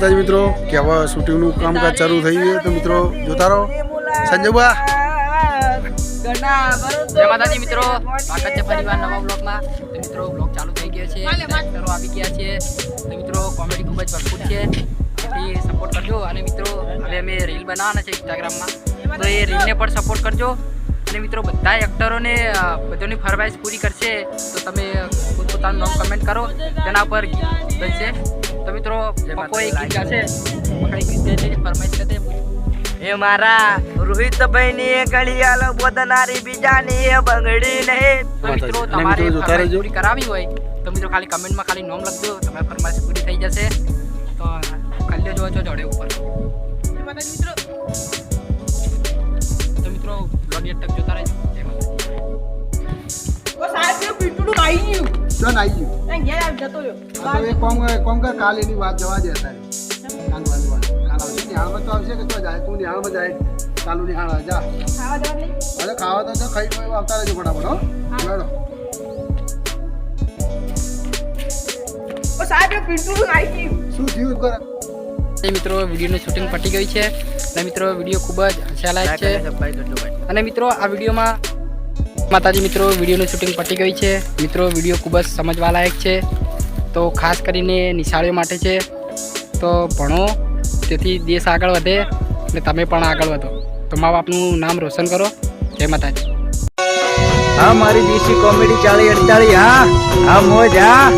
માતાજી મિત્રો કે હવે શૂટિંગનું કામકાજ ચાલુ થઈ ગયું તો મિત્રો, જોતા રહો. સંજયબા જય માતાજી મિત્રો. સ્વાગત છે ફરીવાર નવા બ્લોગમાં તો મિત્રો બ્લોગ ચાલુ થઈ ગયો છે. મિત્રો આવી ગયા છે. તો મિત્રો કોમેડી ખૂબ જ ભરપૂર છે. તેથી સપોર્ટ કરજો. અને મિત્રો, હવે અમે રીલ બનાવવાના છે ઇન્સ્ટાગ્રામમાં તો એ રીલને પણ સપોર્ટ કરજો. અને મિત્રો બધા એક્ટરોને બધાની ફરવાઈશ પૂરી કરશે. તો તમે પોતપોતાનું નામ કમેન્ટ કરો. તેના પર બનશે. તો મિત્રો એક ગીત ગીત ફરમાઈશ કરી દે એ મારા રોહિત ભાઈ ની ઘડિયાળ બોધનારી બીજાની એ બંગડી નહીં મિત્રો તમારે ફરમાઈશ પૂરી કરાવી હોય તો મિત્રો ખાલી કમેન્ટમાં ખાલી નામ લખજો તમારી ફરમાઈશ પૂરી થઈ જશે. તો ખાલી લેજો છો જોડે ઉપર. તો મિત્રો બ્લોગ તક જોતા રહેજો. જય માતાજી. ડન આવી ગયું આ તો એક કોમ કોમ કર કાલ એની વાત જવા દે તારે કાલ વાત વાત કાલ આવશે નિહાળમાં તો આવશે કે તો જાય તું નિહાળમાં જાય ચાલુ નિહાળ જા અરે ખાવા તો તો ખાઈ ખાઈ આવતા રહેજો ફટાફટ હો લેડો શું થયું કર મિત્રો વિડીયોની શૂટિંગ પટી ગઈ છે. અને મિત્રો વીડિયો ખૂબ જ હસ્યા છે. અને મિત્રો આ વિડીયોમાં માતાજી મિત્રો, વિડીયોનું શૂટિંગ પટી ગઈ છે. મિત્રો, વીડિયો ખૂબ જ સમજવાલાયક છે. તો ખાસ કરીને નિશાળીઓ માટે છે. તો ભણો, તેથી દેશ આગળ વધે અને તમે પણ આગળ વધો. તો મા બાપનું નામ રોશન કરો. જય માતાજી. હા, મારી દેશી કોમેડી ચાલી અડતાળી, હા? હા, મોજ, હા?